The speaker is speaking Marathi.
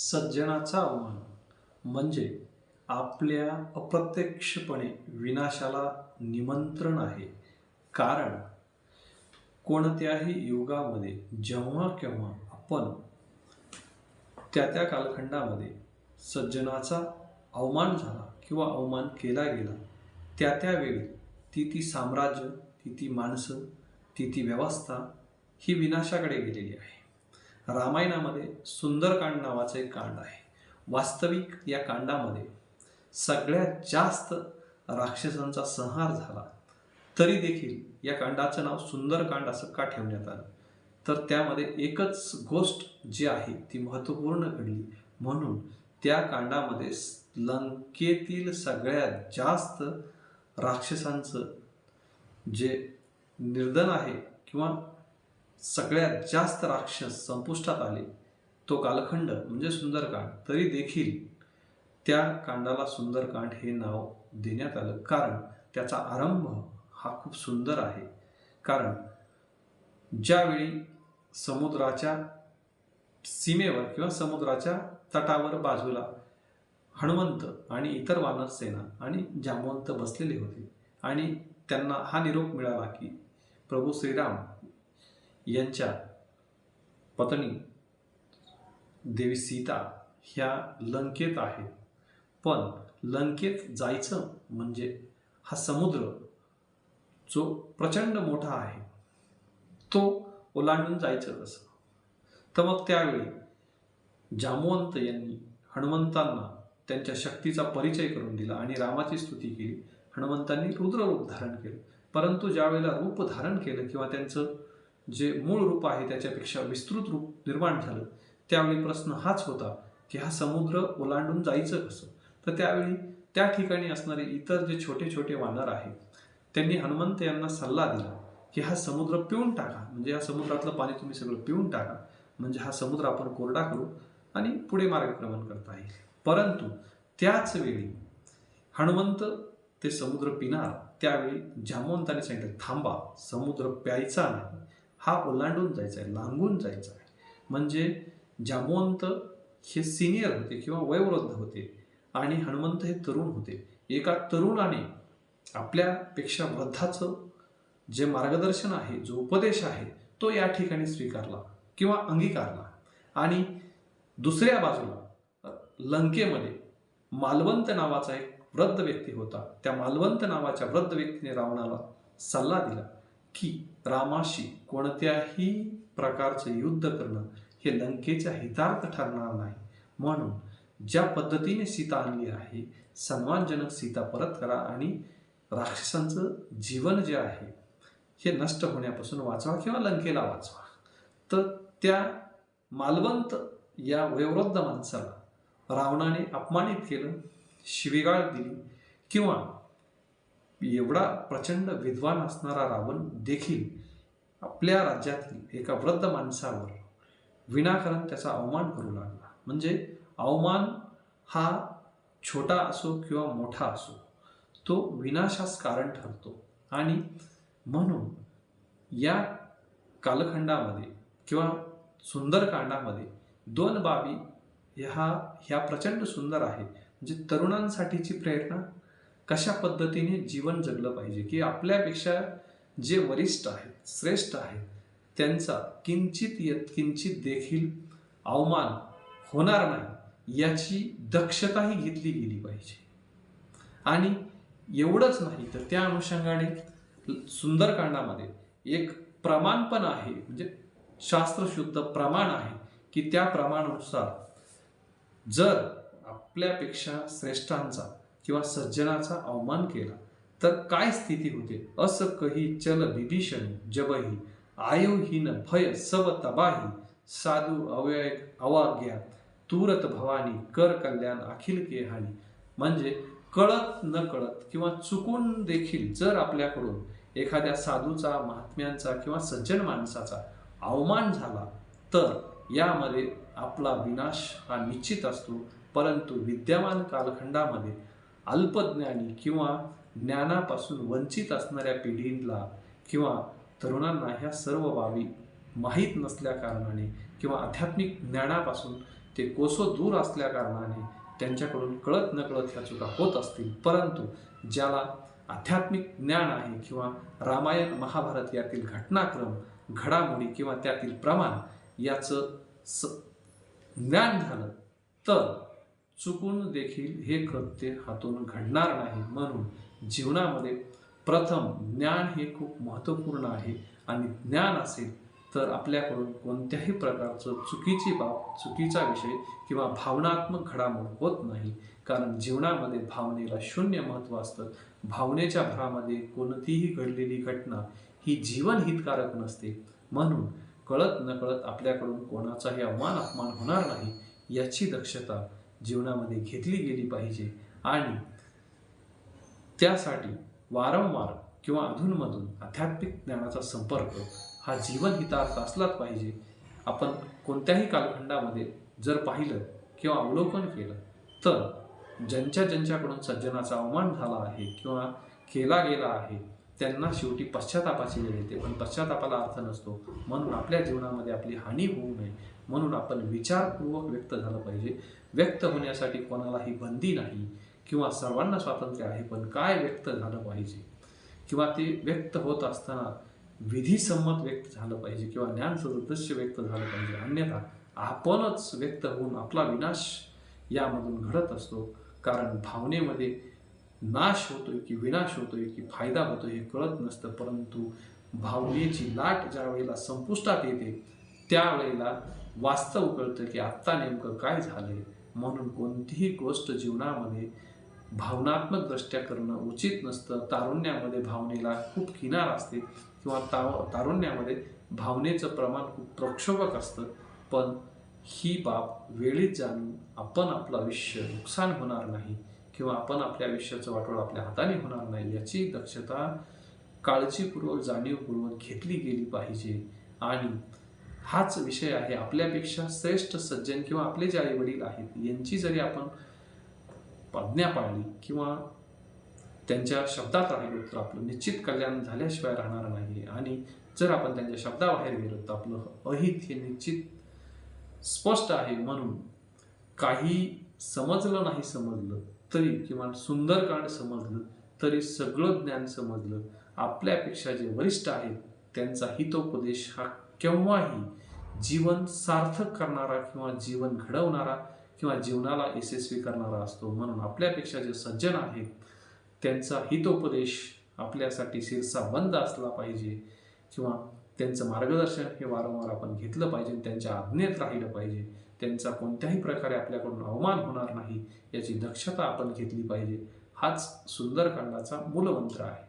सज्जनाचा अवमान म्हणजे आपल्या अप्रत्यक्षपणे विनाशाला निमंत्रण आहे. कारण कोणत्याही युगामध्ये जेव्हा केव्हा आपण त्या त्या कालखंडामध्ये सज्जनाचा अवमान झाला किंवा अवमान केला गेला त्या त्यावेळी ती ती साम्राज्य ती ती माणसं ती ती व्यवस्था ही विनाशाकडे गेलेली आहे. रामायणामध्ये सुंदरकांड नावाचं एक कांड आहे. वास्तविक या कांडामध्ये सगळ्यात जास्त राक्षसांचा संहार झाला तरी देखील या कांडाचं नाव सुंदरकांड असं का ठेवण्यात आलं? तर त्यामध्ये एकच गोष्ट जी आहे ती महत्त्वपूर्ण घडली. म्हणून त्या कांडामध्ये लंकेतील सगळ्यात जास्त राक्षसांचं जे निर्धन आहे किंवा सगळ्यात जास्त राक्षस संपुष्टात आले. तो कालखंड म्हणजे सुंदरकांड तरी देखील त्या कांडाला सुंदरकांड हे नाव देण्यात आलं. कारण त्याचा आरंभ हा खूप सुंदर आहे. कारण ज्यावेळी समुद्राच्या सीमेवर किंवा समुद्राच्या तटावर बाजूला हनुमंत आणि इतर वानर सेना आणि जामवंत बसलेले होते आणि त्यांना हा निरोप मिळाला की प्रभू श्रीराम यांच्या पत्नी देवी सीता ह्या लंकेत आहेत. पण लंकेत जायचं म्हणजे हा समुद्र जो प्रचंड मोठा आहे तो ओलांडून जायचं कसं तर मग त्यावेळी जामवंत यांनी हनुमंतांना त्यांच्या शक्तीचा परिचय करून दिला आणि रामाची स्तुती केली. हनुमंतांनी रुद्र रूप धारण केलं. परंतु ज्यावेळेला रूप धारण केलं किंवा त्यांचं जे मूळ रूप आहे त्याच्यापेक्षा विस्तृत रूप निर्माण झालं. त्यावेळी प्रश्न हाच होता की हा समुद्र ओलांडून जायचं कसं? तर त्यावेळी त्या ठिकाणी असणारे इतर जे छोटे छोटे वानर आहेत त्यांनी हनुमंत यांना सल्ला दिला की हा समुद्र पिऊन टाका. म्हणजे या समुद्रातलं पाणी तुम्ही सगळं पिऊन टाका. म्हणजे हा समुद्र आपण कोरडा करू आणि पुढे मार्गक्रमण करता येईल. परंतु त्याच वेळी हनुमंत ते समुद्र पिणार त्यावेळी जामवंताने सांगितलं थांबा समुद्र प्यायचा नाही. हा ओलांडून जायचा आहे लांबून जायचा आहे. म्हणजे जामवंत हे सिनियर होते किंवा वयोवृद्ध होते आणि हनुमंत हे तरुण होते. एका तरुणाने आपल्यापेक्षा वृद्धाचं जे मार्गदर्शन आहे जो उपदेश आहे तो या ठिकाणी स्वीकारला किंवा अंगीकारला. आणि दुसऱ्या बाजूला लंकेमध्ये मालवंत नावाचा एक वृद्ध व्यक्ती होता. त्या मालवंत नावाच्या वृद्ध व्यक्तीने रावणाला सल्ला दिला. की रामाशी कोणत्याही प्रकारचं युद्ध करणं हे लंकेच्या हितार्थ ठरणार नाही. म्हणून ज्या पद्धतीने सीता आणली आहे सन्मानजनक सीता परत करा आणि राक्षसांचं जीवन जे आहे हे नष्ट होण्यापासून वाचवा किंवा लंकेला वाचवा. तर त्या मालवंत या वयोवृद्ध माणसाला रावणाने अपमानित केलं शिवीगाळ दिली किंवा एवढा प्रचंड विद्वान असणारा रावण देखील आपल्या राज्यातील एका वृद्ध माणसावर विनाकारण त्याचा अवमान करू लागला. म्हणजे अवमान हा छोटा असो किंवा मोठा असो तो विनाशास कारण ठरतो. आणि म्हणून या कालखंडामध्ये किंवा सुंदरकांडामध्ये दोन बाबी ह्या ह्या प्रचंड सुंदर आहे. म्हणजे तरुणांसाठीची प्रेरणा कशा पद्धतीने जीवन जगलं पाहिजे? की आपल्यापेक्षा जे वरिष्ठ आहेत श्रेष्ठ आहेत त्यांचा किंचित येत किंचित देखील अवमान होणार नाही याची दक्षताही घेतली गेली पाहिजे. आणि एवढंच नाही तर त्या अनुषंगाने सुंदरकांडामध्ये एक प्रमाण पण आहे म्हणजे शास्त्रशुद्ध प्रमाण आहे की त्या प्रमाणानुसार जर आपल्यापेक्षा श्रेष्ठांचा किंवा सज्जनाचा अवमान केला तर काय स्थिती होते? अस कही चल विभीषण जबही आयुहीन भय सब तबाही साधू अवय अवाग्या तुरत भवानी कर कल्याण अखिल के हानी. म्हणजे कळत न कळत किंवा चुकून देखील जर आपल्याकडून एखाद्या साधूचा महात्म्यांचा किंवा सज्जन माणसाचा अवमान झाला तर यामध्ये आपला विनाश हा निश्चित असतो. परंतु विद्यमान कालखंडामध्ये अल्पज्ञानी किंवा ज्ञानापासून वंचित असणाऱ्या पिढीला किंवा तरुणांना ह्या सर्व बाबी माहीत नसल्या कारणाने किंवा आध्यात्मिक ज्ञानापासून ते कोसो दूर असल्या कारणाने त्यांच्याकडून कळत नकळत ह्या चुका होत असतील. परंतु ज्याला आध्यात्मिक ज्ञान आहे किंवा रामायण महाभारत यातील घटनाक्रम घडामोडी किंवा त्यातील प्रमाण याचं स ज्ञान झालं तर चुकून देखील हे कृत्य हातून घडणार नाही म्हणून जीवनामध्ये प्रथम ज्ञान हे खूप महत्त्वपूर्ण आहे. आणि ज्ञान असेल तर आपल्याकडून कोणत्याही प्रकारचं चुकीची बाब चुकीचा विषय किंवा भावनात्मक घडामोड होत नाही. कारण जीवनामध्ये भावनेला शून्य महत्त्व असतं. भावनेच्या भरामध्ये कोणतीही घडलेली घटना ही जीवन हितकारक नसते. म्हणून कळत नकळत आपल्याकडून कोणाचाही अवमान अपमान होणार नाही याची दक्षता जीवनामध्ये घेतली गेली पाहिजे. आणि त्यासाठी वारंवार किंवा अधूनमधून आध्यात्मिक ज्ञानाचा संपर्क हा जीवन हितार्थ असलाच पाहिजे. आपण कोणत्याही कालखंडामध्ये जर पाहिलं किंवा अवलोकन केलं तर ज्यांच्या ज्यांच्याकडून सज्जनाचा अवमान झाला आहे किंवा केला गेला आहे त्यांना शेवटी पश्चातापाची वेळ येते. पण पश्चातापाला अर्थ नसतो. म्हणून आपल्या जीवनामध्ये आपली हानी होऊ नये. म्हणून आपण विचारपूर्वक व्यक्त झालं पाहिजे. व्यक्त होण्यासाठी कोणालाही बंदी नाही किंवा सर्वांना स्वातंत्र्य आहे पण काय व्यक्त झालं पाहिजे? किंवा ते व्यक्त होत असताना विधिसंमत व्यक्त झालं पाहिजे किंवा ज्ञान सदृश्य व्यक्त झालं पाहिजे अन्यथा आपणच व्यक्त होऊन आपला विनाश यामधून घडत असतो. कारण भावनेमध्ये नाश होतोय की विनाश होतोय की फायदा होतोय हे कळत नसतं परंतु भावनेची लाट ज्या वेळेला संपुष्टात येते त्यावेळेला वास्तव कळतं की आत्ता नेमकं काय झालंय. म्हणून कोणतीही गोष्ट जीवनामध्ये भावनात्मक दृष्ट्या करणं उचित नसतं. तारुण्यामध्ये भावनेला खूप किनार असते किंवा ता तारुण्यामध्ये भावनेचं प्रमाण खूप प्रक्षोभक असतं. पण ही बाब वेळीच जाणून आपण आपलं आयुष्य नुकसान होणार नाही किंवा आपण आपल्या आयुष्याचं वाटोळ आपल्या हाताने होणार नाही याची दक्षता काळजीपूर्वक जाणीवपूर्वक घेतली गेली पाहिजे. आणि हाच विषय आहे. आपल्यापेक्षा श्रेष्ठ सज्जन किंवा आपले जे आई वडील आहेत यांची जरी आपण प्रज्ञा पाळली किंवा त्यांच्या शब्दात राहिलो तर आपलं निश्चित कल्याण झाल्याशिवाय राहणार नाही आणि जर आपण त्यांच्या शब्दाबाहेर गेलो तर आपलं अहित हे निश्चित स्पष्ट आहे. म्हणून काही समजलं नाही समजलं तरी किंवा सुंदरकांड समजलं तरी सगळं ज्ञान समजलं. आपल्यापेक्षा जे वरिष्ठ आहेत त्यांचा हितोपदेश हा केव्हाही जीवन सार्थक करणारा किंवा जीवन घडवणारा किंवा जीवनाला यशस्वी करणारा असतो. म्हणून आपल्यापेक्षा जे सज्जन आहेत त्यांचा हितोपदेश आपल्यासाठी शिरसा बंद असला पाहिजे किंवा त्यांचं मार्गदर्शन हे वारंवार आपण घेतलं पाहिजे त्यांच्या आज्ञेत राहिलं पाहिजे. त्यांचा कोणत्याही प्रकारे आपल्याकडून अवमान होणार नाही याची दक्षता आपण घेतली पाहिजे. हाच सुंदरकांडाचा मूलमंत्र आहे.